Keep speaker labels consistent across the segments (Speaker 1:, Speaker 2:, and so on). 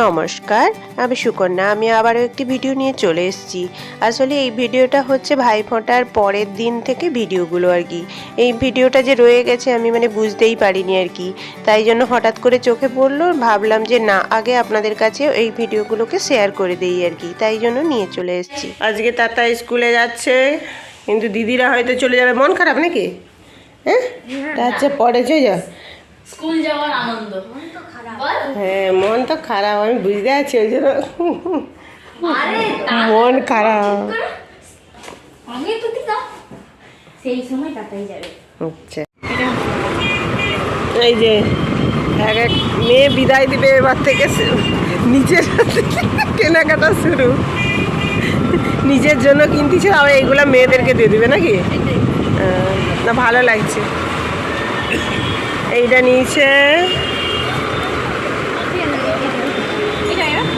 Speaker 1: নমস্কার আমি সুকন্যা। আমি আবারও একটি ভিডিও নিয়ে চলে এসেছি। আসলে এই ভিডিওটা হচ্ছে ভাইফোঁটার পরের দিন থেকে ভিডিওগুলো আর কি। এই ভিডিওটা যে রয়ে গেছে আমি মানে বুঝতেই পারিনি আর কি। তাই জন্য হঠাৎ করে চোখে পড়ল ভাবলাম যে না আগে আপনাদের কাছে এই ভিডিওগুলোকে শেয়ার করে দেই আর কি। তাই জন্য নিয়ে চলে এসেছি। আজকে তাতা স্কুলে যাচ্ছে কিন্তু দিদিরা হয়তো চলে যাবে। মন খারাপ নাকি? হ্যাঁ? তা হচ্ছে পরে চলে যা
Speaker 2: স্কুল যাওয়ার আনন্দ।
Speaker 1: হ্যাঁ মন তো খারাপ আমি বুঝতে পারছি ওই জন্য। মন খারাপ।
Speaker 2: সেই সময় তাতাই যাবে।
Speaker 1: আচ্ছা। এই যে এক এক মেয়ে বিদায় দিবে এবার থেকে নিজের কেনাকাটা শুরু। নিজের জন্য কিনতেছে আবার এইগুলা মেয়েদেরকে দিয়ে দিবে নাকি? না ভালো লাগছে। এইটা নিয়েছে।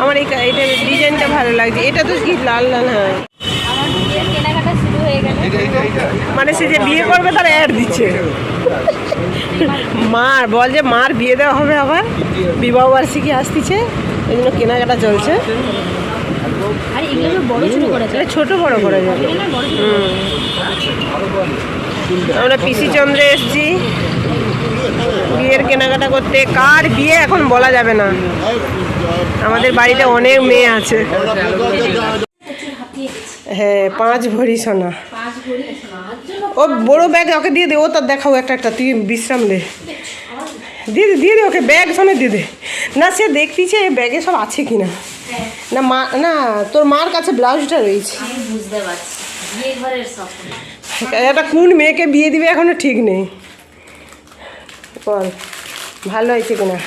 Speaker 1: আমার এই এইটা ডিজাইনটা ভালো লাগছে। এটা তো কি লাল লাল হ্যাঁ মানে সে যে বিয়ে করবে তার অ্যাড দিচ্ছে। মার বল যে মার বিয়ে দেওয়া হবে আবার? বিবাহ বার্ষিকী আসতেছে এই জন্য কেনাকাটা চলছে।
Speaker 2: ছোট
Speaker 1: এটা বড় করে যাবে আমরা পিসি চন্দ্রে এসছি। বিয়ের কেনাকাটা করতে কার বিয়ে এখন বলা যাবে না। আমাদের বাড়িতে অনেক মেয়ে আছে। হ্যাঁ পাঁচ ভরি সোনা। ও বড় ব্যাগ ওকে দিয়ে দে ও তার দেখাও একটা একটা তুই বিশ্রাম দে। দিয়ে দে দিয়ে দে ওকে ব্যাগ সমেত দিয়ে দে। না সে দেখতিছে ব্যাগে সব আছে কি না না মা না তোর মার কাছে ব্লাউজটা রয়েছে।
Speaker 2: বুঝতে পারছি। স্বপ্ন
Speaker 1: একটা কোন মেয়েকে বিয়ে দিবে এখনও ঠিক নেই। বল ভালো হয়েছে কিনা?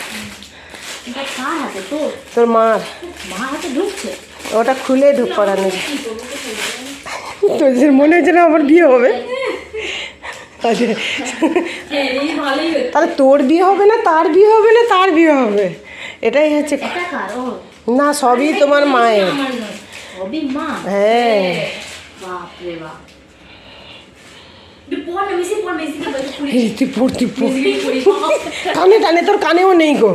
Speaker 1: তোর মার। ওটা খুলে ঢুক করানো তোদের মনে হচ্ছে না আমার বিয়ে হবে। তাহলে তোর বিয়ে হবে না তার বিয়ে হবে না তার বিয়ে হবে? এটাই হচ্ছে না সবই তোমার মায়ের। হ্যাঁ। কানে টানে তোর কানেও নেই গো।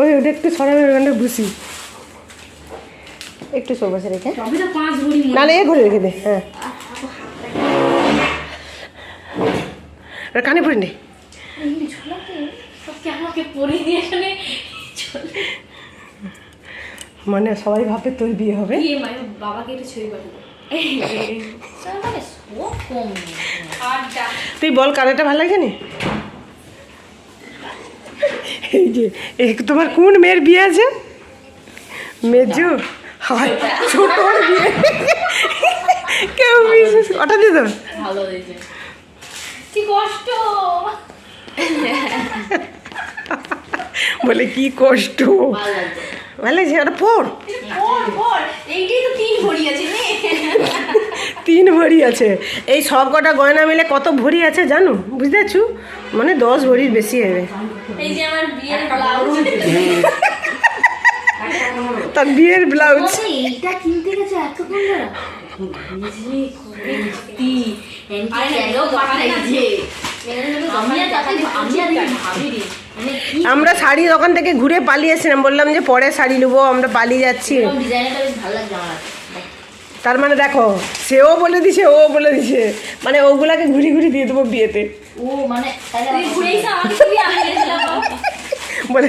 Speaker 1: ওই ওটা একটু সরাবে বুঝি। একটু সবাসে রেখে। না না এ ঘরে রেখে দে হ্যাঁ। কানে পড়ে নে। মানে সবাই ভাবে তোর বিয়ে হবে।
Speaker 2: বাবাকে একটু ছবি পাঠাবো।
Speaker 1: তুই বল কানেরটা ভালো লাগছে নি এই যে তোমার কোন মেয়ের বিয়ে আছে? মেজু? হয় ছোট বিয়ে। কেউ বিশেষ ওটা দিয়ে দাও
Speaker 2: ভালো হয়েছে। কি কষ্ট।
Speaker 1: বলে কি কষ্ট।
Speaker 2: ভালো লাগছে।
Speaker 1: ওটা
Speaker 2: পর এইটাই তো তিন ভরি আছে।
Speaker 1: তিন ভরি আছে। এই সব কটা গয়না মিলে কত ভরি আছে জানো? বুঝতে পারছ মানে দশ ভরির বেশি হবে।
Speaker 2: এই বিয়ের ব্লাউজ
Speaker 1: তার বিয়ের ব্লাউজ।
Speaker 2: মানে
Speaker 1: আমরা শাড়ি দোকান থেকে ঘুরে পালিয়েছিলাম। বললাম যে পরে শাড়ি নেব আমরা পালিয়ে যাচ্ছি।
Speaker 2: ভালো লাগছে আমার
Speaker 1: তার মানে দেখো সেও বলে দিছে ও বলে দিছে। মানে ওগুলাকে ঘুরি ঘুরি দিয়ে দেবো বিয়েতে।
Speaker 2: ও মানে তুই ঘুরে এসে আমাকে দিবি আমি গেছিলাম
Speaker 1: বলে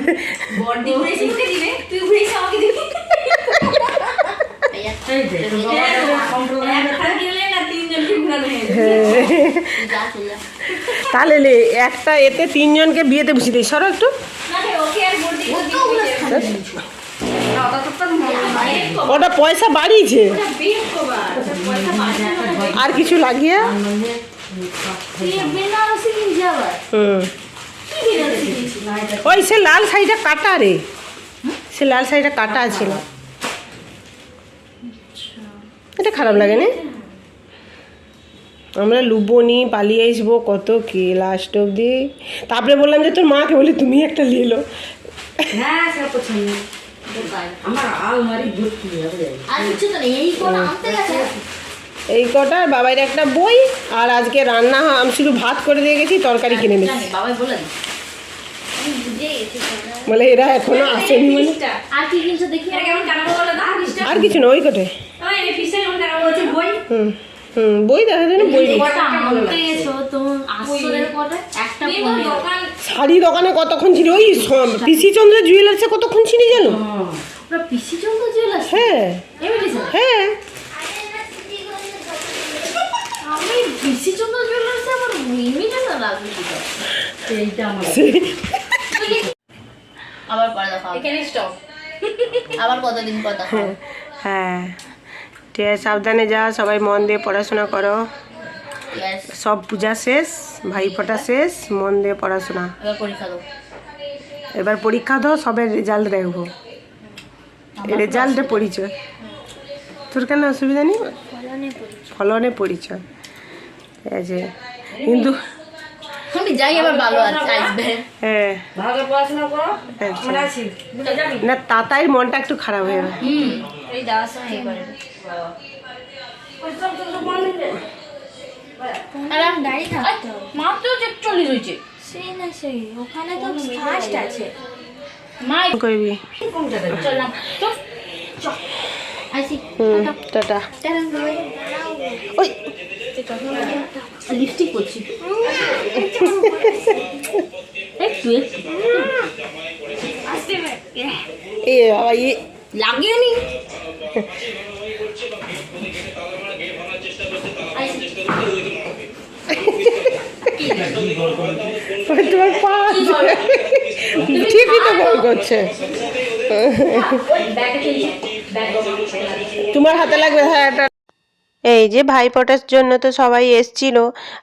Speaker 2: হয়ে যাবে। যা চলে যা।
Speaker 1: তাহলে একটা এতে তিনজনকে বিয়েতে বসিয়ে দিই সরো একটু। ওটা পয়সা বাড়িয়েছে। আর কিছু লাগিয়ে? ওই সে লাল শাড়িটা কাটা রে। সে লাল শাড়িটা কাটা ছিল। এটা খারাপ লাগে না। আমরা লুবনি, পালিয়ে আসব, কত কি লাস্ট অব্দি তারপরে বললাম যে তোর মাকে বলি তুমি একটা নিয়ে এলো
Speaker 3: হ্যাঁ আমার আলমারি ভর্তি হবে
Speaker 2: আর কিছু তো নেই এই কোন আনতে গেছে
Speaker 1: এই কটা আর একটা বই আর আজকে রান্না আমি শুধু ভাত করে দিয়ে গেছি তরকারি কিনে
Speaker 2: বাবাই বলে
Speaker 1: এরা এখনও আসেনি মানে।
Speaker 2: আর কি কিনছো দেখি
Speaker 3: এটা কেমন টানাবো বলো না ফিসটা
Speaker 1: আর কিছু না ওই কটে হুম। হুম বই দেখা যায় না বই শাড়ি দোকানে কতক্ষণ ছিল? ওই পিসি চন্দ্র জুয়েলার্সে কতক্ষণ ছিলি জানো? হ্যাঁ হ্যাঁ।
Speaker 2: আমার আবার পরে দেখা। আবার কতদিন পর দেখা
Speaker 1: হ্যাঁ। ঠিক আছে সাবধানে যা সবাই মন দিয়ে পড়াশোনা করো। সব পূজা শেষ ভাইফোঁটা শেষ মন দিয়ে পড়াশোনা।
Speaker 2: এবার পরীক্ষা দাও।
Speaker 1: এবার পরীক্ষা দাও সবের রেজাল্ট দেখব রেজাল্টে পরিচয়। তোর কেন অসুবিধা নেই? ফলনে পরিচয়। ঠিক আছে। কিন্তু হ্যাঁ।
Speaker 3: ভালো পড়াশোনা করো
Speaker 1: আচ্ছা।
Speaker 3: যাবি?
Speaker 1: না তাতাইর মনটা একটু খারাপ হয়ে গেল
Speaker 2: মাত্র একচল্লিশ হয়েছে
Speaker 4: সেই না সেই ওখানে তো ফার্স্ট আছে
Speaker 2: মা
Speaker 1: করবি
Speaker 2: চললাম
Speaker 1: টাটা ওই
Speaker 2: লিপস্টিক করছি
Speaker 1: এ বাবা ইয়ে
Speaker 2: লাগিয়ে নি।
Speaker 1: তোমার ঠিকই তো বল করছে তোমার হাতে লাগবে হ্যাঁ এই যে ভাইফোঁটার জন্য তো সবাই এসছিল,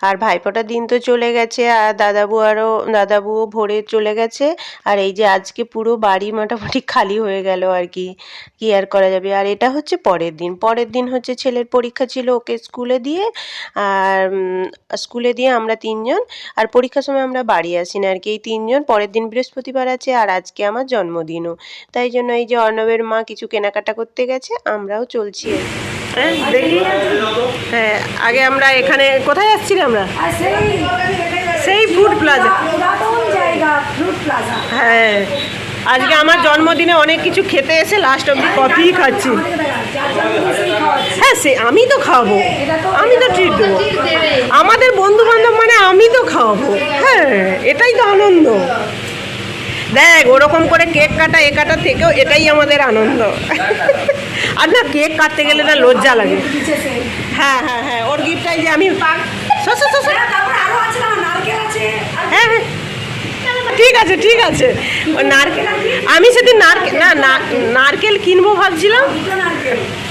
Speaker 1: আর ভাইফোঁটার দিন তো চলে গেছে, আর দাদাবু আরও দাদাবুও ভোরে চলে গেছে, আর এই যে আজকে পুরো বাড়ি মোটামুটি খালি হয়ে গেল আর কি কি আর করা যাবে আর এটা হচ্ছে পরের দিন পরের দিন হচ্ছে ছেলের পরীক্ষা ছিল ওকে স্কুলে দিয়ে, আর স্কুলে দিয়ে আমরা তিনজন, আর পরীক্ষার সময় আমরা বাড়ি আসি না আর কি, এই তিনজন, পরের দিন বৃহস্পতিবার আছে, আর আজকে আমার জন্মদিনও, তাই জন্য এই যে অর্ণবের মা কিছু কেনাকাটা করতে গেছে, আমরাও চলছি আর কি। হ্যাঁ দেখি। হ্যাঁ আগে আমরা এখানে কোথায় যাচ্ছি আমরা?
Speaker 3: সেই
Speaker 1: ফুড প্লাজা হ্যাঁ আজকে আমার জন্মদিনে অনেক কিছু খেতে এসে লাস্ট অব্দি কফিই খাচ্ছি। হ্যাঁ সে আমি তো খাওয়াবো। আমি তো ট্রিট দেবো। আমাদের বন্ধু বান্ধব মানে আমি তো খাওয়াবো। হ্যাঁ এটাই তো আনন্দ। দেখ ওরকম করে কেক কাটা এ কাটা থেকেও এটাই আমাদের আনন্দ। আর না কেক কাটতে গেলে না লজ্জা লাগে। হ্যাঁ হ্যাঁ হ্যাঁ ওর গিফটটাই যে আমি
Speaker 3: আর
Speaker 1: হ্যাঁ হ্যাঁ। ঠিক আছে ঠিক আছে। নারকেল আমি সেদিন নারকেল না নারকেল কিনবো ভাবছিলাম।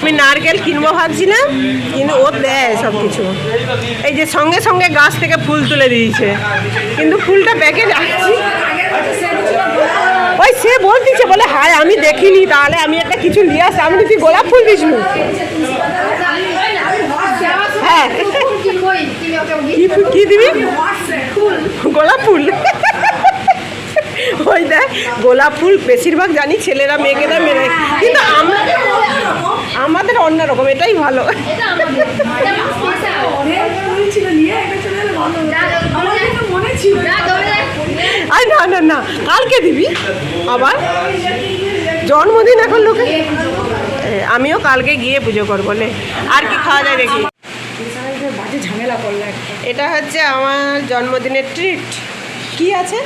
Speaker 1: আমি নারকেল কিনবো ভাবছিলাম। কিন্তু ও দেয় সব কিছু এই যে সঙ্গে সঙ্গে গাছ থেকে ফুল তুলে দিয়েছে। কিন্তু ফুলটা ব্যাগে
Speaker 3: গোলাপ
Speaker 1: ওই সে বলতেছে বলে হায় আমি দেখিনি তাহলে আমি কিছু নিয়ে আসি, আমি তুই গোলাপ ফুল দিস হ্যাঁ। কি দিবি? গোলাপ ফুল। ওই দেখ, গোলাপ ফুল, বেশিরভাগ জানি ছেলেরা মেয়েকে দেয় মেরে কিন্তু আমাদের অন্যরকম এটাই ভালো। আই না না না, কালকে দিবি। আবার? জন্মদিন এখন লোকে? আমিও কালকে গিয়ে পুজো করব বলে আর কি খাওয়া যায় দেখি।
Speaker 3: ঝামেলা করলে
Speaker 1: এটা হচ্ছে আমার জন্মদিনের ট্রিট কি আছে?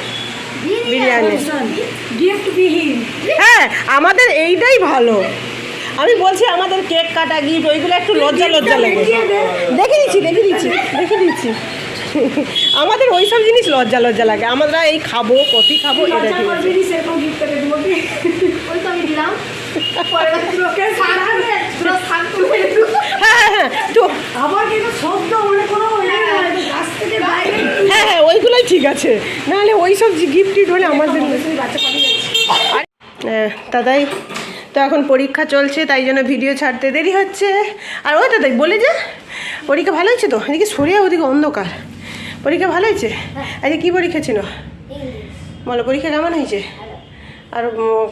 Speaker 1: বিরিয়ানি।
Speaker 3: গিফট
Speaker 1: হ্যাঁ আমাদের এইটাই ভালো। আমি বলছি আমাদের কেক কাটা গিফট ওইগুলো একটু লজ্জা লজ্জা লাগে দেখে দিচ্ছি দেখে দিচ্ছি দেখে দিচ্ছি। আমাদের ওই সব জিনিস লজ্জা লজ্জা লাগে। আমরা এই খাব কফি খাব এটা হ্যাঁ হ্যাঁ ওইগুলোই ঠিক আছে। নাহলে ওই সব গিফট টিফট হলে আমাদের হ্যাঁ, দাদাই তো এখন পরীক্ষা চলছে তাই জন্য ভিডিও ছাড়তে দেরি হচ্ছে। আর ওই দাদাই বলে যা পরীক্ষা ভালো হয়েছে তো? এদিকে সরিয়া ওদিকে অন্ধকার। পরীক্ষা ভালো হয়েছে? আচ্ছা কী পরীক্ষা ছিল? বলো পরীক্ষা কেমন হয়েছে? আর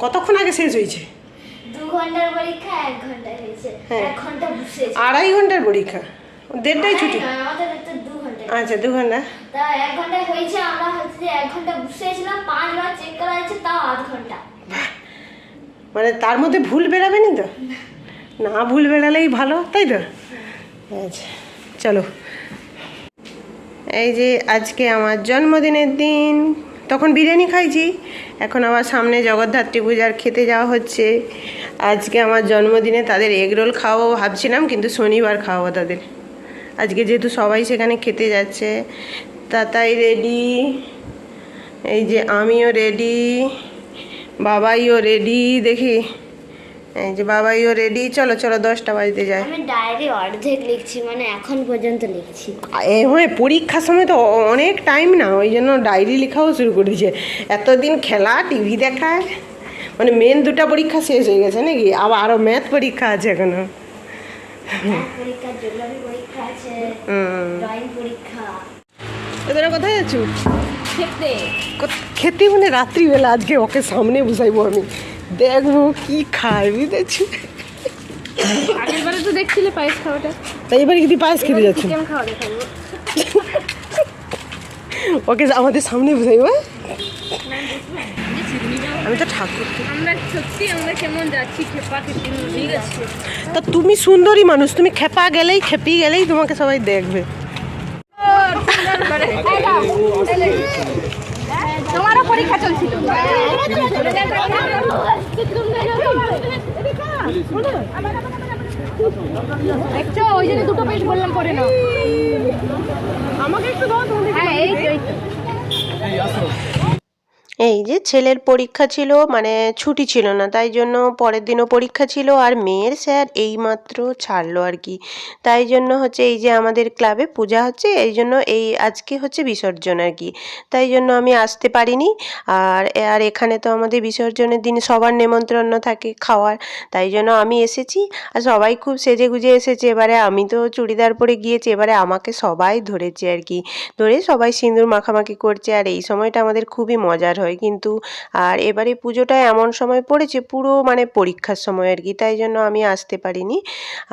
Speaker 1: কতক্ষণ আগে শেষ হয়েছে? হ্যাঁ। আড়াই ঘণ্টার পরীক্ষা? দেড়টাই ছুটি? আচ্ছা দু
Speaker 4: ঘণ্টা।
Speaker 1: মানে তার মধ্যে ভুল বেড়াবেনি তো? না। ভুল বেড়ালেই ভালো তাই তো? আচ্ছা চলো। এই যে আজকে আমার জন্মদিনের দিন। তখন বিরিয়ানি খাইছি। এখন আবার সামনে জগদ্ধাত্রী পূজার খেতে যাওয়া হচ্ছে। আজকে আমার জন্মদিনে তাদের এগরোল খাওয়াবো ভাবছিলাম, কিন্তু শনিবার খাওয়াবো তাদের। আজকে যেহেতু সবাই সেখানে খেতে যাচ্ছে তাতাই রেডি এই যে আমিও রেডি বাবাইও রেডি দেখি। এই যে বাবাইও রেডি চলো চলো দশটা বাজতে যায়।
Speaker 4: আমি ডায়েরি অর্ধেক লিখছি মানে এখন পর্যন্ত লিখছি।
Speaker 1: এ হ্যাঁ পরীক্ষার সময় তো অনেক টাইম না ওই জন্য ডায়েরি লেখাও শুরু করে দিয়েছে এতদিন খেলা টিভি দেখায় মানে মেন দুটা পরীক্ষা শেষ হয়ে গেছে নাকি? আবার আরও ম্যাথ পরীক্ষা আছে
Speaker 4: এখনও। আছে। পরীক্ষা।
Speaker 1: তোরা কোথায় যাচ্ছ?
Speaker 2: খেতে।
Speaker 1: খেতে মানে রাত্রিবেলা আজকে ওকে সামনে বসাইবো আমি। দেখব কি খায় বুঝেছি?
Speaker 2: আগের তো দেখছিলে পায়েস খাওয়াটা?
Speaker 1: তাই এবার কি পায়েস খেতে যাচ্ছি। ওকে আমাদের সামনে? আমি তো ঠাকুর
Speaker 2: আমরা সত্যি আমরা কেমন যাচ্ছি খেপা ঠিক আছে
Speaker 1: তা তুমি সুন্দরী মানুষ তুমি খেপা গেলেই খেপি গেলেই তোমাকে সবাই দেখবে।
Speaker 2: পরীক্ষা চলছিল। দেখছ? ওই জন্য দুটো পেজ বললাম পরে না আমাকে একটু দাও হ্যাঁ এই তো, এই
Speaker 1: যে ছেলের পরীক্ষা ছিল মানে ছুটি ছিল না, তাই জন্য পরের দিনও পরীক্ষা ছিল, আর মেয়ের স্যার এইমাত্র ছাড়লো আর কি। তাই জন্য হচ্ছে এই যে আমাদের ক্লাবে পূজা হচ্ছে, এই জন্য এই আজকে হচ্ছে বিসর্জন আর কি। তাই জন্য আমি আসতে পারিনি, আর আর এখানে তো আমাদের বিসর্জনের দিন সবার নেমন্ত্রণ থাকে খাওয়ার, তাই জন্য আমি এসেছি, আর সবাই খুব সেজে গুজে এসেছে। এবারে আমি তো চুড়িদার পরে গিয়েছি, এবারে আমাকে সবাই ধরেছে আর কি, ধরে সবাই সিঁদুর মাখামাখি করছে, আর এই সময়টা আমাদের খুবই মজার হয় কিন্তু আর এবারে পুজোটা এমন সময় পড়েছে, পুরো মানে পরীক্ষার সময় আর কি, তাই জন্য আমি আসতে পারিনি।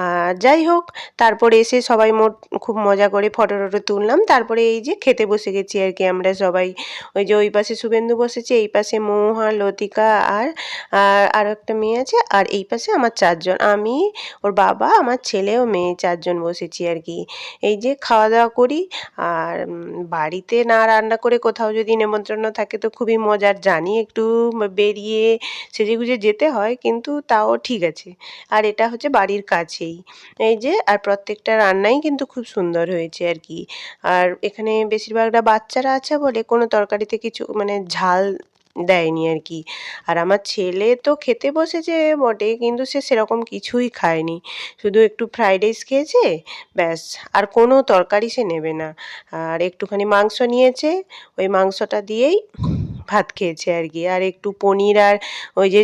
Speaker 1: আর যাই হোক, তারপরে এসে সবাই মোট খুব মজা করে ফটো টটো তুললাম। তারপরে এই যে খেতে বসে গেছি আর কি আমরা সবাই। ওই যে ওই পাশে শুভেন্দু বসেছে, এই পাশে মৌহা, লতিকা আর আর একটা মেয়ে আছে আর এই পাশে আমার চারজন। আমি, ওর বাবা, আমার ছেলে ও মেয়ে চারজন বসেছি আর কি। এই যে খাওয়া দাওয়া করি। আর বাড়িতে না রান্না করে কোথাও যদি নেমন্ত্রণ থাকে তো খুবই মজার জানি একটু বেরিয়ে সেজেগুজে যেতে হয়, কিন্তু তাও ঠিক আছে। আর এটা হচ্ছে বাড়ির কাছেই। এই যে, আর প্রত্যেকটা রান্নাই কিন্তু খুব সুন্দর হয়েছে আর কি। আর এখানে বেশিরভাগটা বাচ্চারা আছে বলে কোনো তরকারিতে কিছু মানে ঝাল দেয়নি আর কি। আর আমার ছেলে তো খেতে বসেছে বটে, কিন্তু সে সেরকম কিছুই খায়নি। শুধু একটু ফ্রাইড রাইস খেয়েছে, ব্যাস, আর কোনো তরকারি সে নেবে না। আর একটুখানি মাংস নিয়েছে, ওই মাংসটা দিয়েই ভাত খেয়েছে আর কি। আর একটু পনির আর ওই যে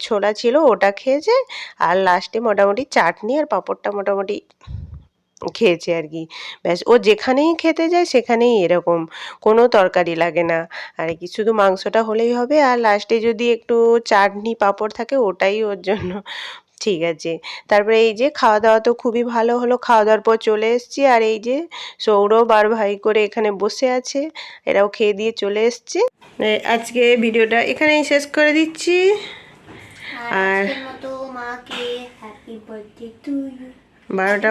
Speaker 1: ছোলা ছিল ওটা খেয়েছে। আর লাস্টে মোটামুটি চাটনি আর পাঁপড়টা মোটামুটি খেয়েছে আর কি। ব্যাস, ও যেখানেই খেতে যায় সেখানেই এরকম। কোনো তরকারি লাগে না। আর কি, শুধু মাংসটা হলেই হবে। আর লাস্টে যদি একটু চাটনি পাঁপড় থাকে ওটাই ওর জন্য ঠিক আছে। তারপরে এই যে খাওয়া দাওয়া তো খুবই ভালো হলো খাওয়া দাওয়ার পর চলে এসছি আর এই যে সৌরভ আর ভাই করে এখানে বসে আছে এরাও খেয়ে দিয়ে চলে এসছে। আজকে ভিডিওটা এখানেই শেষ করে দিচ্ছি। আর বারোটা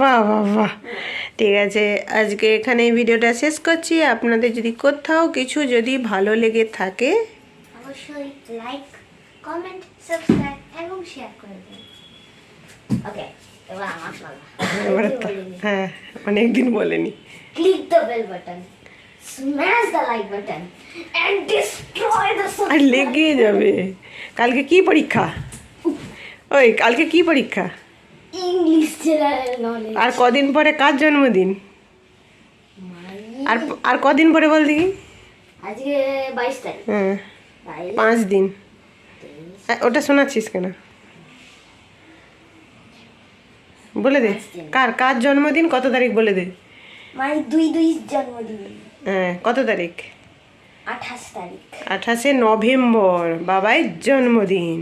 Speaker 1: বাহ বা বাহ। ঠিক আছে আজকে এখানে ভিডিওটা শেষ করছি। আপনাদের যদি কোথাও কিছু যদি ভালো লেগে থাকে
Speaker 4: অবশ্যই লাইক কমেন্ট সাবস্ক্রাইব এবং শেয়ার করে দিন। ওকে এবার আমার
Speaker 1: হ্যাঁ অনেকদিন বলেনি।
Speaker 4: Click the bell button smash the like button and destroy the
Speaker 1: আর লেগে যাবে। কালকে কি পরীক্ষা? ওই কালকে কি পরীক্ষা?
Speaker 4: ইংলিশ জেনারেল নলেজ
Speaker 1: আর কদিন পরে কার জন্মদিন? আর আর কদিন পরে বল দেখি।
Speaker 4: আজকে বাইশ তারিখ।
Speaker 1: হ্যাঁ। পাঁচ দিন ওটা শোনাচ্ছিস কেন বলে দে কার কার জন্মদিন কত তারিখ বলে দে
Speaker 4: মানে দুই দুই জন্মদিন
Speaker 1: হ্যাঁ কত তারিখ
Speaker 4: আঠাশ তারিখ
Speaker 1: আঠাশে নভেম্বর বাবাইয়ের জন্মদিন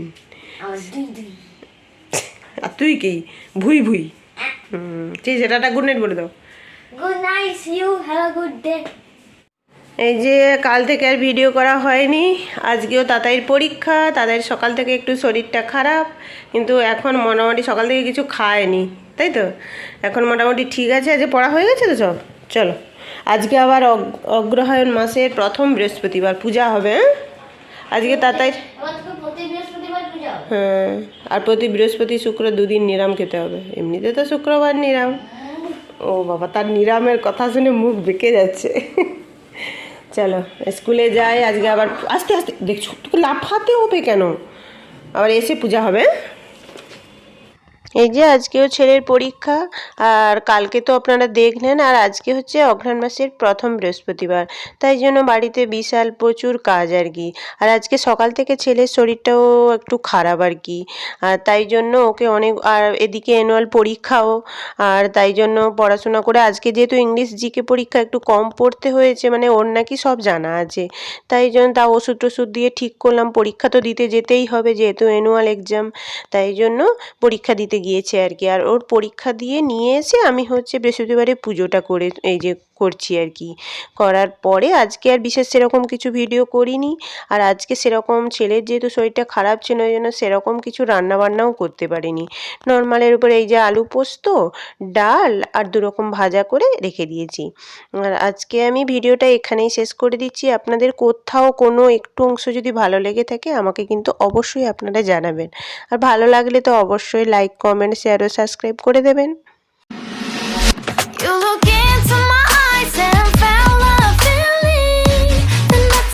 Speaker 1: আর তুই কি ভুই ভুই হুম ঠিক আছে টাটা গুড নাইট বলে দাও
Speaker 4: good night you have a good day
Speaker 1: এই যে কাল থেকে আর ভিডিও করা হয়নি। আজকেও তাতাইয়ের পরীক্ষা, তাদের সকাল থেকে একটু শরীরটা খারাপ, কিন্তু এখন মোটামুটি সকাল থেকে কিছু খায়নি, তাই তো? এখন মোটামুটি ঠিক আছে, আজ পড়া হয়ে গেছে তো সব? চলো। আজকে আবার অগ- অগ্রহায়ণ মাসের প্রথম বৃহস্পতিবার, পূজা হবে হ্যাঁ? আজকে
Speaker 4: হবে।
Speaker 1: হ্যাঁ আর প্রতি বৃহস্পতি, শুক্র দুদিন নিরাম খেতে হবে। এমনিতে তো শুক্রবার নিরাম। ও বাবা, তার নিরামের কথা শুনে মুখ বেঁকে যাচ্ছে। চলো, স্কুলে যাই, আজকে আবার, আস্তে আস্তে, দেখছ, তোকে লাফাতে হবে কেন? আবার এসে পূজা হবে এই যে আজকেও ছেলের পরীক্ষা, আর কালকে তো আপনারা দেখলেন, আর আজকে হচ্ছে অঘ্রাণ মাসের প্রথম বৃহস্পতিবার। তাই জন্য বাড়িতে বিশাল প্রচুর কাজ আর কি। আর আজকে সকাল থেকে ছেলের শরীরটাও একটু খারাপ আর কি। আর তাই জন্য ওকে অনেক, আর এদিকে অ্যানুয়াল পরীক্ষাও, আর তাই জন্য পড়াশোনা করে আজকে যেহেতু ইংলিশ জিকে পরীক্ষা একটু কম পড়তে হয়েছে মানে ওর নাকি সব জানা আছে। তাই জন্য তা ওষুধ টষুধ দিয়ে ঠিক করলাম, পরীক্ষা তো দিতে যেতেই হবে যেহেতু অ্যানুয়াল এক্সাম তাই জন্য পরীক্ষা দিতে গিয়েছে আর কি। আর ওর পরীক্ষা দিয়ে নিয়ে এসে আমি হচ্ছে বৃহস্পতিবারে পুজোটা করে, এই যে করছি আর কি। করার পরে আজকে আর বিশেষ সেরকম কিছু ভিডিও করিনি। আর আজকে সেরকম ছেলের যেহেতু শরীরটা খারাপ ছিল, ওই জন্য সেরকম কিছু রান্না বান্নাও করতে পারিনি। নর্মালের উপরে এই যে আলু পোস্ত, ডাল আর দুরকম ভাজা করে রেখে দিয়েছি। আর আজকে আমি ভিডিওটা এখানেই শেষ করে দিচ্ছি। আপনাদের কোথাও কোনো একটু অংশ যদি ভালো লেগে থাকে, আমাকে কিন্তু অবশ্যই আপনারা জানাবেন। আর ভালো লাগলে তো অবশ্যই লাইক কমেন্ট শেয়ার ও সাবস্ক্রাইব করে দেবেন।